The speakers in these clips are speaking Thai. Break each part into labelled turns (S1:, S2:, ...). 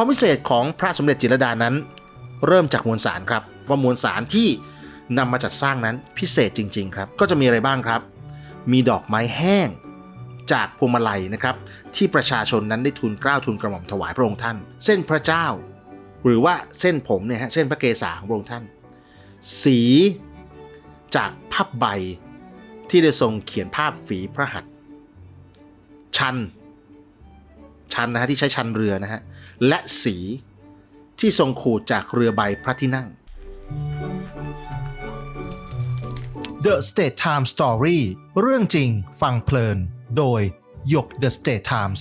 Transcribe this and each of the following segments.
S1: ความพิเศษของพระสมเด็จจิรดานั้น เริ่มจากมวลสารครับ ว่ามวลสารที่นำมาจัดสร้างนั้นพิเศษจริง ๆ ครับ ก็จะมีอะไรบ้างครับ มีดอกไม้แห้งจากพวงมาลัยนะครับ ที่ประชาชนนั้นได้ทูลเกล้าทูลกระหม่อมถวายพระองค์ท่าน เส้นพระเจ้า หรือว่าเส้นผมเนี่ยฮะเส้นพระเกศาของพระองค์ท่าน สีจากภาพใบที่ได้ทรงเขียนภาพฝีพระหัตถ์ชัน ชันนะฮะที่ใช้ชันเรือนะฮะและสีที่ทรงขูดจากเรือใบพระที่นั่ง The State Time Story เรื่องจริงฟังเพลิน โดยหยก The State Times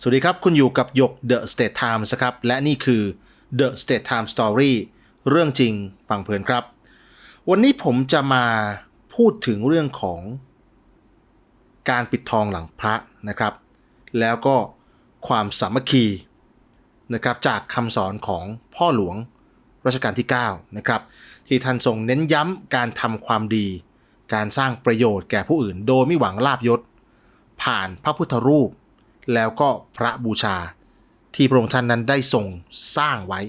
S1: สวัสดีครับ คุณอยู่กับหยก The State Times ครับ และนี่คือ The State Time Story เรื่องจริงฟังเพลินครับ วันนี้ผมจะมาพูดถึงเรื่องของการปิดทองหลังพระนะครับ แล้วก็ความสามัคคีนะครับจากคำสอนของพ่อหลวงรัชกาลที่9นะครับที่ท่านทรงเน้นย้ำการทำความดี การสร้างประโยชน์แก่ผู้อื่น โดยไม่หวังลาบยศ ผ่านพระพุทธรูป แล้วก็พระบูชาที่พระองค์ท่านนั้นได้ทรงสร้างไว้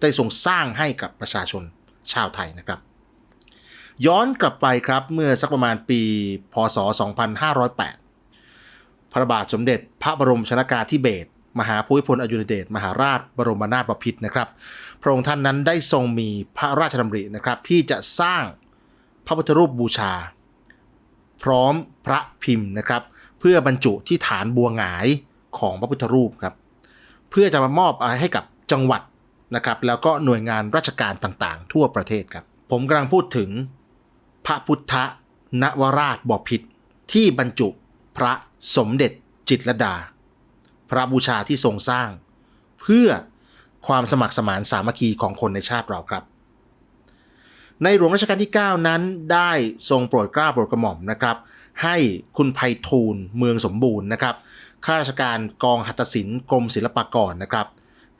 S1: ได้ทรงสร้างให้กับประชาชนชาวไทยนะครับ ย้อนกลับไปครับเมื่อสักประมาณปี พศ 2508 พระบาทสมเด็จพระบรมชนากาธิเบศรมหาภูมิพลอดุลยเดชมหาราชบรมนาถบพิตรนะครับพระองค์ท่านนั้นได้ทรงมีพระราชดำรินะครับที่จะสร้างพระพุทธรูปบูชา พร้อมพระพิมพ์นะครับ เพื่อบรรจุที่ฐานบัวหงายของพระพุทธรูปครับ เพื่อจะมามอบให้กับจังหวัด นะครับแล้วก็หน่วยงานราชการต่างๆ ทั่วประเทศครับ ผมกำลังพูดถึง พระพุทธนวราชบพิตรที่บรรจุพระสมเด็จจิตรดา พระบูชาที่ทรงสร้าง เพื่อความสมัครสมานสามัคคีของคนในชาติเราครับ ในหลวงรัชกาลที่ 9 นั้นได้ทรงโปรดเกล้าโปรดกระหม่อมนะครับ ให้คุณไพฑูรย์เมืองสมบูรณ์นะครับข้าราชการกองหัตถศิลป์กรมศิลปากรนะครับ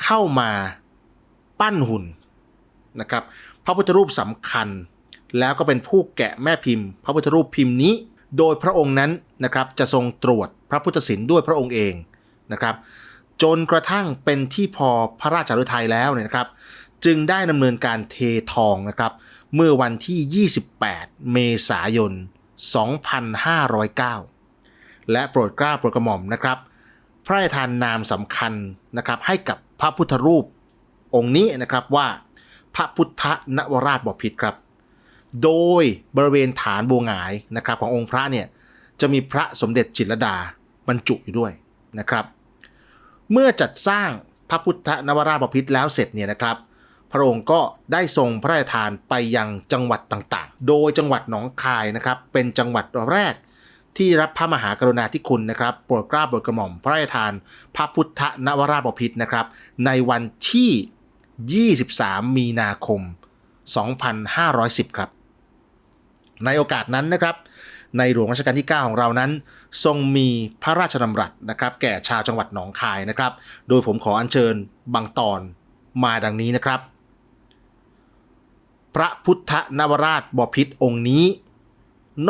S1: เข้ามา ปั้นหุ่นนะครับพระพุทธรูปสำคัญ แล้วก็เป็นผู้แกะแม่พิมพ์ พระพุทธรูปพิมพ์นี้ โดยพระองค์นั้นนะครับจะทรงตรวจพระพุทธศิลป์ด้วยพระองค์เองนะครับจนกระทั่งเป็นที่พอพระราชฤทัยแล้วเนี่ยนะครับ จึงได้ดำเนินการเททองนะครับ เมื่อวันที่ 28 เมษายน 2509 และโปรดกล้าโปรดกระหม่อมนะครับ พระราชทานนามสำคัญนะครับให้กับพระพุทธรูป องค์นี้นะครับว่าพระพุทธนวราชบพิตรครับ โดยบริเวณฐานบัวหงายนะครับขององค์พระเนี่ยจะมีพระสมเด็จจิตรดาบรรจุอยู่ด้วยนะครับ เมื่อจัดสร้างพระพุทธนวราชบพิตรแล้วเสร็จเนี่ยนะครับ พระองค์ก็ได้ทรงพระราชทานไปยังจังหวัดต่างๆ โดยจังหวัดหนองคายนะครับเป็นจังหวัดแรกที่รับพระมหากรุณาธิคุณนะครับโปรดเกล้าโปรดกระหม่อมพระราชทาน พระพุทธนวราชบพิตรนะครับ ในวันที่ 23 มีนาคม 2510 ครับ ในโอกาสนั้นนะครับ ในหลวงรัชกาลที่ 9 ของเรานั้น ทรงมีพระราชดำรัสนะครับ แก่ชาวจังหวัดหนองคายนะครับ โดยผมขออัญเชิญบางตอนมาดังนี้นะครับ พระพุทธนวราชบพิตรองค์นี้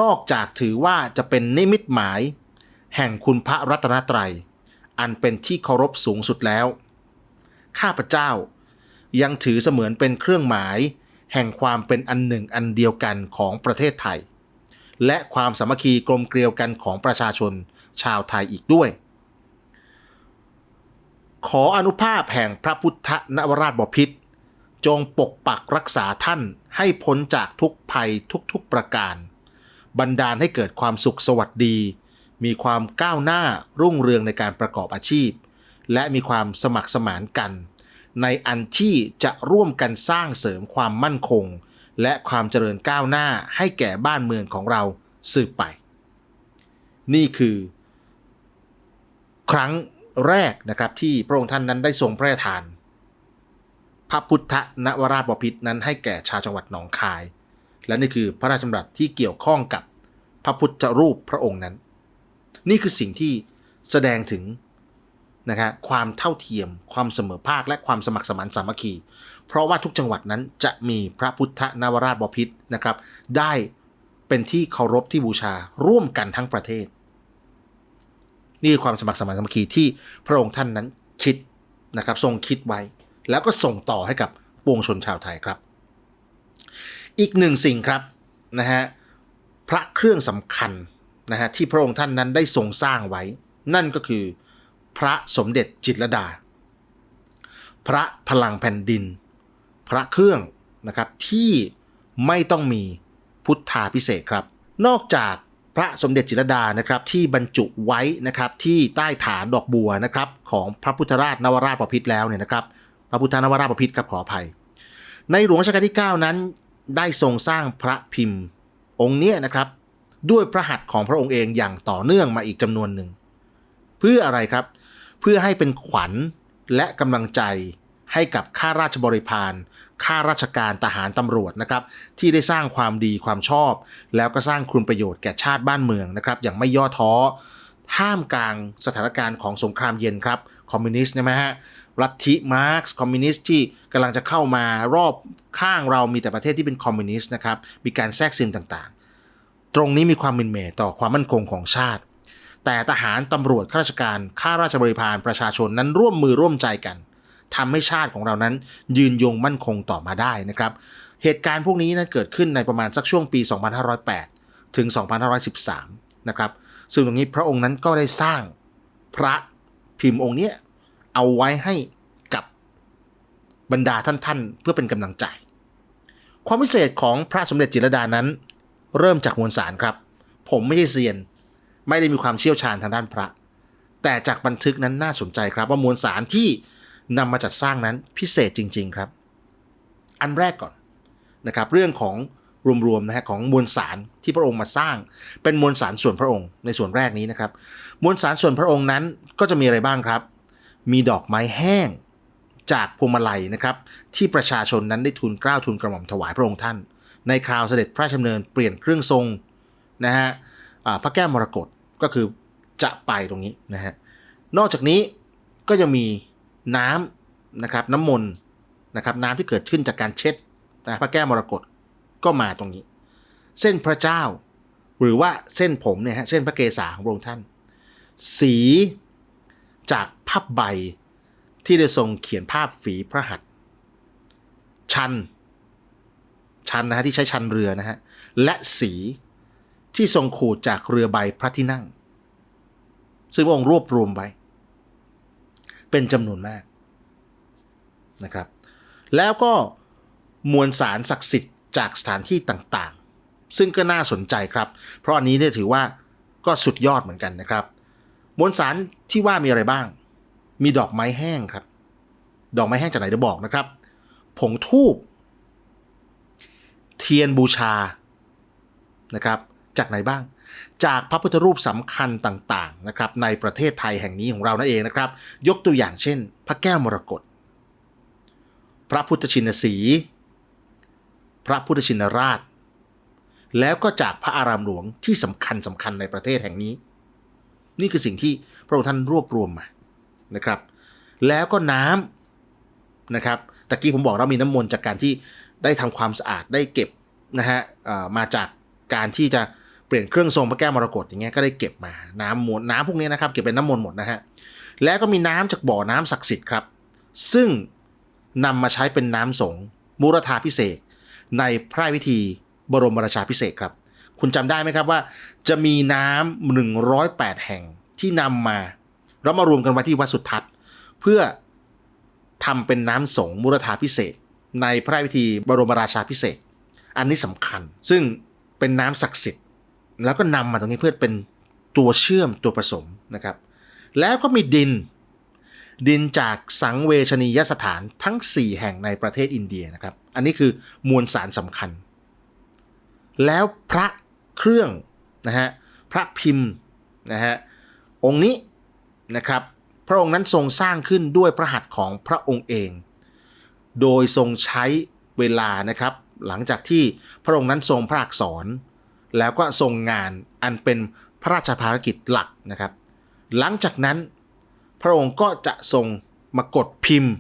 S1: นอกจากถือว่าจะเป็นนิมิตหมาย แห่งคุณพระรัตนตรัย อันเป็นที่เคารพสูงสุดแล้ว ข้าพเจ้า ยังถือเสมือนเป็นเครื่องหมาย แห่งความเป็นอันหนึ่งอันเดียวกันของประเทศไทย และความสามัคคีกลมเกลียวกันของประชาชนชาวไทยอีกด้วย ขออนุภาพแห่งพระพุทธนวราชบพิตรจงปกปักรักษาท่านให้พ้นจากทุกภัยทุกๆประการ บันดาลให้เกิดความสุขสวัสดี มีความก้าวหน้ารุ่งเรืองในการประกอบอาชีพ และมีความสมัครสมานกัน ในอันที่จะร่วมกันสร้างเสริมความมั่นคง และความเจริญก้าวหน้าให้แก่บ้านเมืองของเราสืบไป นี่คือ ครั้งแรกนะครับที่พระองค์ท่านนั้นได้ทรงพระราชทาน พระพุทธนวราชบพิตรนั้นให้แก่ชาวจังหวัดหนองคาย และนี่คือพระราชดำรัสที่เกี่ยวข้องกับพระพุทธรูปพระองค์นั้น นี่คือสิ่งที่แสดงถึง นะครับความเท่าเทียม ความเสมอภาคและความสมัครสมานสามัคคี เพราะว่าทุกจังหวัดนั้นจะมีพระพุทธนวราชบพิตรนะครับ ได้เป็นที่เคารพที่บูชาร่วมกันทั้งประเทศ นี่คือความสมัครสมานสามัคคีที่พระองค์ท่านนั้นคิดนะครับทรงคิดไว้ แล้วก็ส่งต่อให้กับปวงชนชาวไทยครับ อีกหนึ่งสิ่งครับนะฮะพระเครื่องสำคัญนะฮะที่พระองค์ท่านนั้นได้ทรงสร้างไว้ นั่นก็คือ พระสมเด็จจิตรดา พระพลังแผ่นดิน พระเครื่องนะครับที่ไม่ต้องมีพุทธาพิเศษครับ นอกจากพระสมเด็จจิตรดานะครับที่บรรจุไว้นะครับที่ใต้ฐานดอกบัวนะครับของพระพุทธราชนวราชบพิตรแล้วเนี่ยนะครับ พระพุทธนวราชบพิตรครับขออภัย ในหลวงรัชกาลที่ 9 นั้น ได้ทรงสร้างพระพิมพ์องค์เนี้ยนะครับ ด้วยพระหัตถ์ของพระองค์เองอย่างต่อเนื่องมาอีกจำนวนหนึ่ง เพื่ออะไรครับ เพื่อให้เป็นขวัญและกำลังใจให้กับข้าราชบริพารข้าราชการทหารตำรวจนะครับ ที่ได้สร้างความดีความชอบ แล้วก็สร้างคุณประโยชน์แก่ชาติบ้านเมืองนะครับ อย่างไม่ย่อท้อท่ามกลางสถานการณ์ของสงครามเย็นครับคอมมิวนิสต์ใช่ไหมฮะลัทธิมาร์กส์คอมมิวนิสต์ที่กำลังจะเข้ามารอบข้างเรามีแต่ประเทศที่เป็นคอมมิวนิสต์นะครับมีการแทรกซึมต่างๆ ตรงนี้มีความมินเมต่อความมั่นคงของชาติ แต่ทหารตำรวจข้าราชการข้าราชบริพารประชาชนนั้นร่วมมือร่วมใจกันทำให้ชาติของเรานั้นยืนยงมั่นคงต่อมาได้นะครับ เหตุการณ์พวกนี้นะเกิดขึ้นในประมาณสักช่วงปี 2508 ถึง 2513 นะครับ ซึ่งตรงนี้พระองค์นั้นก็ได้สร้างพระพิมพ์องค์นี้เอาไว้ให้กับบรรดาท่านๆ เพื่อเป็นกำลังใจ ความพิเศษของพระสมเด็จจิรดานั้น เริ่มจากมวลสารครับ ผมไม่ใช่เซียน ไม่ได้มีความเชี่ยวชาญทางด้านพระ แต่จากบันทึกนั้นน่าสนใจครับว่ามวลสารที่นำมาจัดสร้างนั้นพิเศษจริง ๆครับ อันแรกก่อนนะครับเรื่องของรวมๆนะฮะของมวลสารที่พระองค์มาสร้าง เป็นมวลสารส่วนพระองค์ในส่วนแรกนี้นะครับ มวลสารส่วนพระองค์นั้นก็จะมีอะไรบ้างครับ มีดอกไม้แห้งจากพวงมาลัยนะครับที่ประชาชนนั้นได้ทูลเกล้าทูลกระหม่อมถวายพระองค์ท่าน ในคราวเสด็จพระราชดำเนินเปลี่ยนเครื่องทรงนะฮะพระแก้วมรกต ก็คือจะไปตรงนี้นะฮะนอกจากนี้ก็ยังมีน้ำนะครับน้ำมนต์นะครับน้ำที่เกิดขึ้นจากการเช็ดนะพระแก้วมรกตก็มาตรงนี้ เส้นพระเจ้า หรือว่าเส้นผมเนี่ยฮะเส้นพระเกศาของพระองค์ท่าน สีจากภาพใบที่ได้ทรงเขียนภาพฝีพระหัตถ์ชันชันนะฮะที่ใช้ชันเรือนะฮะและสี ที่ทรงขูดจากเรือใบพระที่นั่ง ซึ่งพระองค์รวบรวมไว้ เป็นจำนวนมากนะครับ แล้วก็มวลสารศักดิ์สิทธิ์จากสถานที่ต่างๆ ซึ่งก็น่าสนใจครับ เพราะอันนี้เนี่ยถือว่าก็สุดยอดเหมือนกันนะครับ มวลสารที่ว่ามีอะไรบ้าง มีดอกไม้แห้งครับ ดอกไม้แห้งจากไหนเดี๋ยวบอกนะครับ ผงทูบเทียนบูชานะครับ จากไหนบ้าง จากพระพุทธรูปสำคัญต่างๆนะครับในประเทศไทยแห่งนี้ของเรานั่นเองนะครับ ยกตัวอย่างเช่น พระแก้วมรกตพระพุทธชินสี พระพุทธชินราช แล้วก็จากพระอารามหลวงที่สำคัญสำคัญในประเทศแห่งนี้ นี่คือสิ่งที่พระองค์ท่านรวบรวมมานะครับ แล้วก็น้ำนะครับตะกี้ผมบอกเรามีน้ำมนต์จากการที่ได้ทำความสะอาดได้เก็บนะฮะมาจากการที่จะ เปลี่ยนเครื่องทรงพระแก้วมรกตอย่างเงี้ยก็ได้เก็บมาน้ำมนต์น้ำพวกนี้นะครับเก็บเป็นน้ำมนต์หมดนะฮะแล้วก็มีน้ำจากบ่อน้ำศักดิ์สิทธิ์ครับ ซึ่งนำมาใช้เป็นน้ำสงมูรธาพิเศษในพระราชพิธีบรมราชาพิเศษครับ คุณจำได้ไหมครับว่า จะมีน้ำ108 แห่งที่นำมาแล้วมารวมกันไว้ที่วัดสุทัศน์ เพื่อทำเป็นน้ำสงมูรธาพิเศษ ในพระราชพิธีบรมราชาพิเศษ อันนี้สำคัญ ซึ่งเป็นน้ำศักดิ์สิทธิ์ แล้วก็นำมาตรงนี้เพื่อเป็นตัวเชื่อมตัวผสมนะครับ แล้วก็มีดิน ดินจากสังเวชนียสถานทั้ง 4 แห่งในประเทศอินเดียนะครับ อันนี้คือมวลสารสำคัญ แล้วพระเครื่องนะฮะพระพิมพ์นะฮะองค์นี้นะครับ พระองค์นั้นทรงสร้างขึ้นด้วยพระหัตถ์ของพระองค์เอง โดยทรงใช้เวลานะครับ หลังจากที่พระองค์นั้นทรงพระอักษร แล้วก็ทรงงานอันเป็นพระราชภารกิจหลักนะครับ หลังจากนั้นพระองค์ก็จะทรงมากดพิมพ์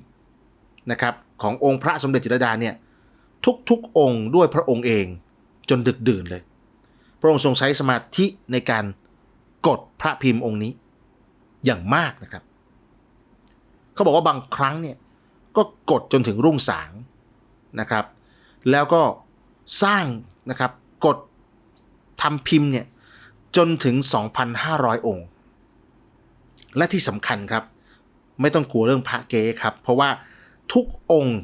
S1: นะครับขององค์พระสมเด็จจิตรดาเนี่ยทุกๆองค์ด้วยพระองค์เองจนดึกดื่นเลย พระองค์ทรงใช้สมาธิในการกดพระพิมพ์องค์นี้อย่างมากนะครับ เขาบอกว่าบางครั้งเนี่ยก็กดจนถึงรุ่งสางนะครับ แล้วก็สร้างนะครับกด ทำพิมพ์เนี่ยจนถึง 2,500 องค์ และที่สำคัญครับ ไม่ต้องกลัวเรื่องพระเก๊ครับ เพราะว่าทุกองค์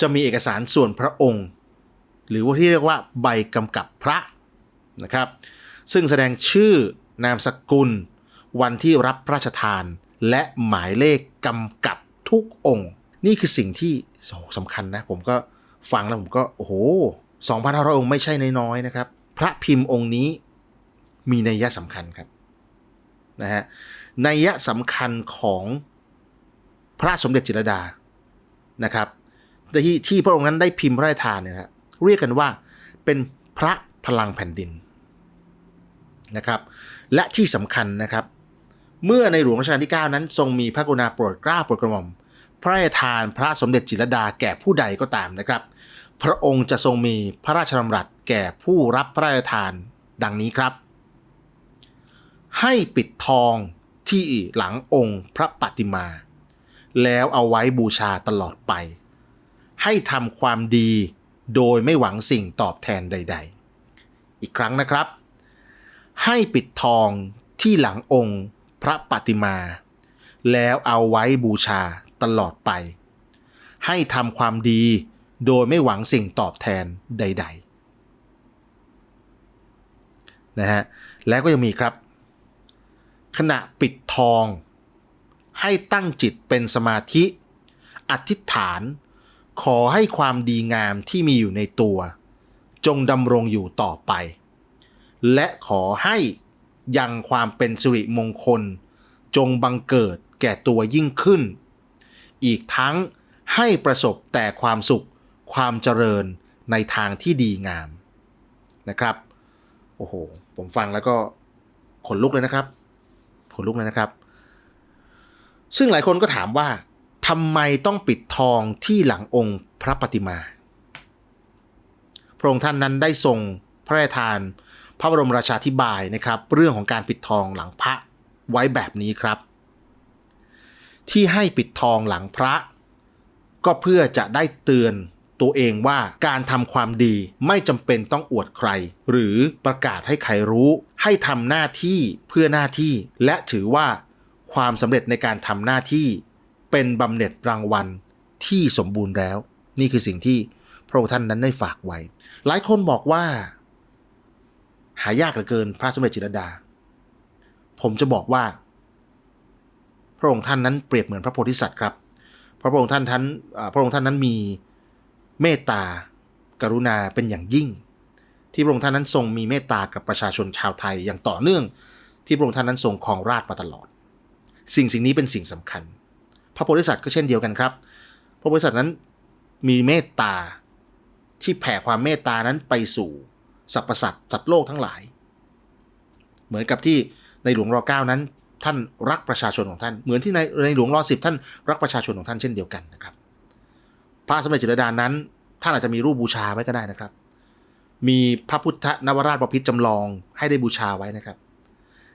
S1: จะมีเอกสารส่วนพระองค์ หรือว่าที่เรียกว่าใบกำกับพระนะครับ ซึ่งแสดงชื่อนามสกุล วันที่รับพระราชทาน และหมายเลขกำกับทุกองค์ นี่คือสิ่งที่สำคัญนะ ผมก็ฟังแล้วผมก็ โอ้โห2,500 องค์ไม่ใช่น้อยๆนะครับ พระพิมพ์องค์นี้มีนัยยะสำคัญครับนะฮะนัยยะสำคัญของพระสมเด็จจิรดานะครับที่ที่พระองค์นั้นได้พิมพ์พระราชทานเนี่ยนะครับเรียกกันว่าเป็นพระพลังแผ่นดินนะครับ และที่สำคัญนะครับ เมื่อในหลวงรัชกาลที่ 9 นั้นทรงมีพระกรุณาโปรดเกล้าโปรดกระหม่อมพระราชทานพระสมเด็จจิรดาแก่ผู้ใดก็ตามนะครับ พระองค์จะทรงมีพระราชดำรัส แก่ผู้รับพระราชทาน ดังนี้ครับ ให้ปิดทองที่หลังองค์พระปฏิมา แล้วเอาไว้บูชาตลอดไป ให้ทำความดีโดยไม่หวังสิ่งตอบแทนใด ๆ อีกครั้งนะครับ ให้ปิดทองที่หลังองค์พระปฏิมา แล้วเอาไว้บูชาตลอดไป ให้ทำความดีโดยไม่หวังสิ่งตอบแทนใด ๆ นะฮะแล้วก็ยังมีครับ ขณะปิดทอง ให้ตั้งจิตเป็นสมาธิ อธิษฐาน ขอให้ความดีงามที่มีอยู่ในตัว จงดำรงอยู่ต่อไป และขอให้ยังความเป็นสิริมงคล จงบังเกิดแก่ตัวยิ่งขึ้น อีกทั้งให้ประสบแต่ความสุขความเจริญในทางที่ดีงามนะครับ โอ้โห ผมฟังแล้วก็ขนลุกเลยนะครับ ขนลุกเลยนะครับ ซึ่งหลายคนก็ถามว่าทำไมต้องปิดทองที่หลังองค์พระปฏิมา พระองค์ท่านนั้นได้ทรงพระราชทาน พระบรมราชาธิบายนะครับ เรื่องของการปิดทองหลังพระไว้แบบนี้ครับ ที่ให้ปิดทองหลังพระ ก็เพื่อจะได้เตือน ตัวเองว่าการทำความดีไม่จำเป็นต้องอวดใคร หรือประกาศให้ใครรู้ ให้ทำหน้าที่เพื่อหน้าที่ และถือว่า ความสำเร็จในการทำหน้าที่ เป็นบำเหน็จรางวัลที่สมบูรณ์แล้ว นี่คือสิ่งที่พระองค์ท่านนั้นได้ฝากไว้ หลายคนบอกว่า หายากเหลือเกินพระสมเด็จจิตรลดา ผมจะบอกว่า พระองค์ท่านนั้นเปรียบเหมือนพระโพธิสัตว์ครับ พระองค์ท่านท่านพระองค์ท่านนั้นมี เมตตากรุณาเป็นอย่างยิ่ง ที่พระองค์ท่านนั้นทรงมีเมตตากับประชาชนชาวไทยอย่างต่อเนื่อง ที่พระองค์ท่านนั้นทรงครองราชมาตลอด สิ่งสิ่งนี้เป็นสิ่งสำคัญ พระโพธิสัตว์ก็เช่นเดียวกันครับ พระโพธิสัตว์นั้นมีเมตตาที่แผ่ความเมตตานั้นไปสู่สรรพสัตว์สัตว์โลกทั้งหลาย เหมือนกับที่ในหลวงรอเก้านั้นท่านรักประชาชนของท่าน เหมือนที่ในในหลวงรอสิบท่านรักประชาชนของท่านเช่นเดียวกันนะครับ พระสมเด็จจิตรดานั้น ท่านอาจจะมีรูปบูชาไว้ก็ได้นะครับ มีพระพุทธนวราชบพิตรจำลองให้ได้บูชาไว้นะครับ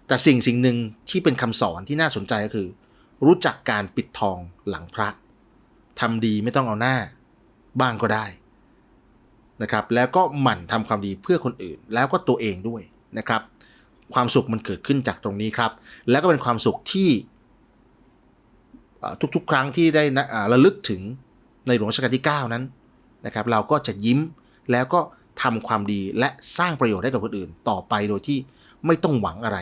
S1: แต่สิ่งสิ่งหนึ่งที่เป็นคำสอนที่น่าสนใจก็คือ รู้จักการปิดทองหลังพระทำดีไม่ต้องเอาหน้า บ้างก็ได้นะครับ แล้วก็หมั่นทำความดีเพื่อคนอื่น แล้วก็ตัวเองด้วยนะครับ ความสุขมันเกิดขึ้นจากตรงนี้ครับ แล้วก็เป็นความสุขที่ทุกๆ ครั้งที่ได้ระลึกถึง ในหลวงรัชกาลที่ 9 นั้นนะครับเราก็จะยิ้มแล้วก็ทำความดีและสร้างประโยชน์ให้กับคนอื่น ต่อไปโดยที่ไม่ต้องหวังอะไร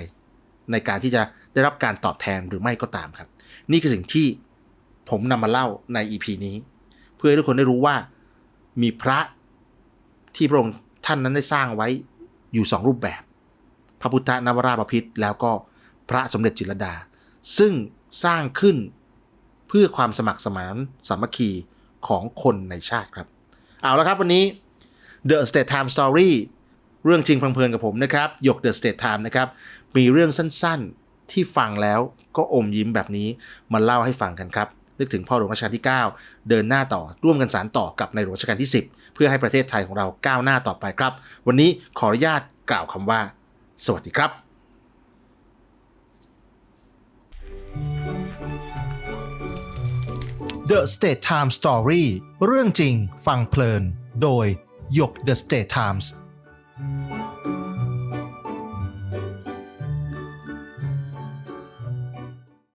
S1: ในการที่จะได้รับการตอบแทนหรือไม่ก็ตามครับ นี่คือสิ่งที่ผมนำมาเล่าใน EP นี้ เพื่อให้ทุกคนได้รู้ว่ามีพระที่พระองค์ท่านนั้นได้สร้างไว้อยู่สองรูปแบบ พระพุทธนวราชบพิตรแล้วก็พระสมเด็จจิรดา ซึ่งสร้างขึ้นเพื่อความสมัครสมานสามัคคี ของคนในชาติครับ เอาละครับวันนี้ The State Time Story เรื่องจริงพังเพลินกับผมนะครับหยก The State Time นะครับมีเรื่องสั้นๆที่ฟังแล้วก็อมยิ้มแบบนี้มาเล่าให้ฟังกันครับนึกถึงพ่อหลวงรัชกาลที่ 9 เดินหน้าต่อร่วมกันสารต่อกับในหลวงรัชกาลที่ 10 เพื่อให้ประเทศไทยของเราก้าวหน้าต่อไปครับ วันนี้ขออนุญาตกล่าวคำว่า สวัสดีครับ The State Times Story เรื่องจริงฟังเพลิน โดยหยก The State Times